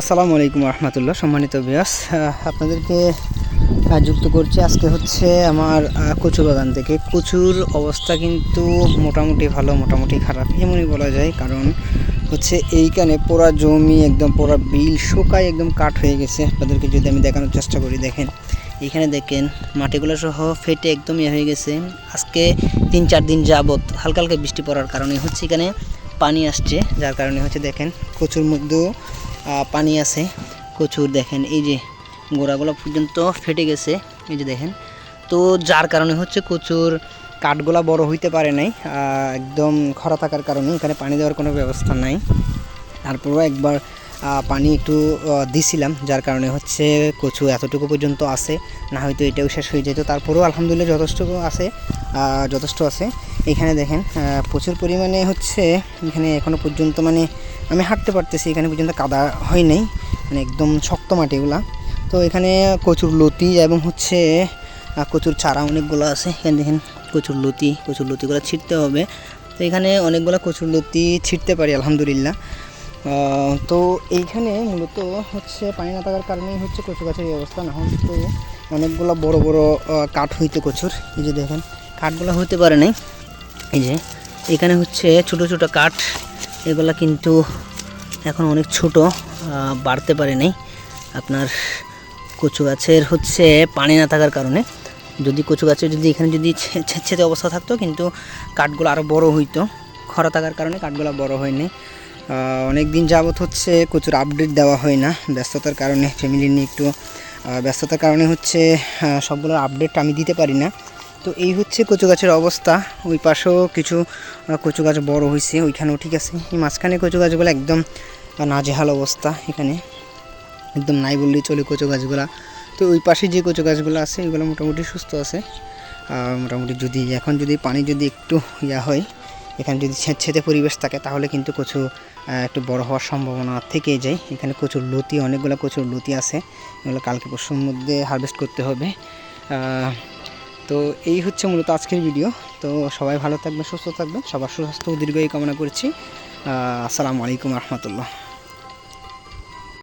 আসসালামু আলাইকুম রহমতুল্লাহ, সম্মানিত বিয়াস আপনাদেরকে যুক্ত করছি আজকে হচ্ছে আমার কচু বাগান থেকে। কচুর অবস্থা কিন্তু মোটামুটি ভালো, মোটামুটি খারাপ, এমনই বলা যায়। কারণ হচ্ছে এইখানে পুরা জমি, একদম পুরা বিল শুকায় একদম কাঠ হয়ে গেছে। আপনাদেরকে যদি আমি দেখানোর চেষ্টা করি, দেখেন। এখানে দেখেন, মাটিগুলো সহ ফেটে একদম ইয়ে হয়ে গেছে। আজকে তিন চার দিন যাবত হালকা হালকা বৃষ্টি পড়ার কারণে হচ্ছে এখানে পানি আসছে। যার কারণে হচ্ছে দেখেন, কচুর মধ্যেও পানি আছে প্রচুর দেখেন, এই যে গোড়াগুলো পর্যন্ত ফেটে গেছে, এই যে দেখেন। তো যার কারণে হচ্ছে কচুর কাঠগুলা বড় হইতে পারে নাই একদম খরা থাকার কারণে এখানে পানি দেওয়ার কোনো ব্যবস্থা নাই। তারপরও একবার পানি একটু দিছিলাম, যার কারণে হচ্ছে কচু এতটুকু পর্যন্ত আছে। না হয়তো এটাও শেষ হয়ে যেত। তারপরেও আলহামদুলিল্লাহ যথেষ্ট আছে যথেষ্ট আছে। এখানে দেখেন প্রচুর পরিমাণে হচ্ছে এখানে এখনও পর্যন্ত মানে আমি হাঁটতে পারতেছি, এখানে পর্যন্ত কাদা হয় নাই মানে একদম শক্ত মাটিগুলা তো এখানে কচুর লতি এবং হচ্ছে কচুর চারা অনেকগুলো আছে। এখানে দেখেন, কচুর লতি, কচুর লতিগুলো ছিটতে হবে। তো এখানে অনেকগুলো কচুর লতি ছিটতে পারি, আলহামদুলিল্লাহ। তো এইখানে মূলত হচ্ছে পানি না থাকার কারণেই হচ্ছে কচু গাছের এই অবস্থা। না হলে তো অনেকগুলো বড় বড় কাঠ হইতে কচুর। এই যে দেখেন, কাঠগুলো হতে পারে নাই। এই যে, এখানে হচ্ছে ছোট ছোট কাঠ। এগুলা কিন্তু এখন অনেক ছোট বাড়তে পারে নাই। আপনার কচু গাছের হচ্ছে পানি না থাকার কারণে। যদি কচু গাছের যদি এখানে যদি ছেঁচেতে অবস্থা থাকতো, কিন্তু কাঠগুলো আরও বড় হইতো। খরা থাকার কারণে কাঠগুলো বড় হয়নি। অনেক দিন যাবত হচ্ছে কচুর আপডেট দেওয়া হয় না ব্যস্ততার কারণে ফ্যামিলি নিয়ে একটু ব্যস্ততার কারণে হচ্ছে সবগুলোর আপডেট আমি দিতে পারি না। তো এই হচ্ছে কচু গাছের অবস্থা। ওই পাশেও কিছু কচু গাছ বড় হয়েছে, ওইখানেও ঠিক আছে। এই মাঝখানে কচু গাছগুলো একদম নাজেহাল অবস্থা এখানে। একদম নাই বললেই চলে কচু গাছগুলা। তো ওই পাশে যে কচু গাছগুলো আছে, এগুলো মোটামুটি সুস্থ আছে। মোটামুটি যদি, এখন যদি পানি যদি একটু ইয়া হয় এখানে যদি ছেঁচেতে পরিবেশ থাকে, তাহলে কিন্তু কচু একটু বড় হওয়ার সম্ভাবনা থেকে যায়। এখানে কচুর লতি, অনেকগুলো কচুর লতি আছে। এগুলো কালকে পরশুর মধ্যে হারভেস্ট করতে হবে। তো এই হচ্ছে মূলত আজকের ভিডিও তো সবাই ভালো থাকবেন, সুস্থ থাকবেন। সবার সুস্বাস্থ্য ও দীর্ঘই কামনা করছি। আসসালামু আলাইকুম রহমতুল্লাহ।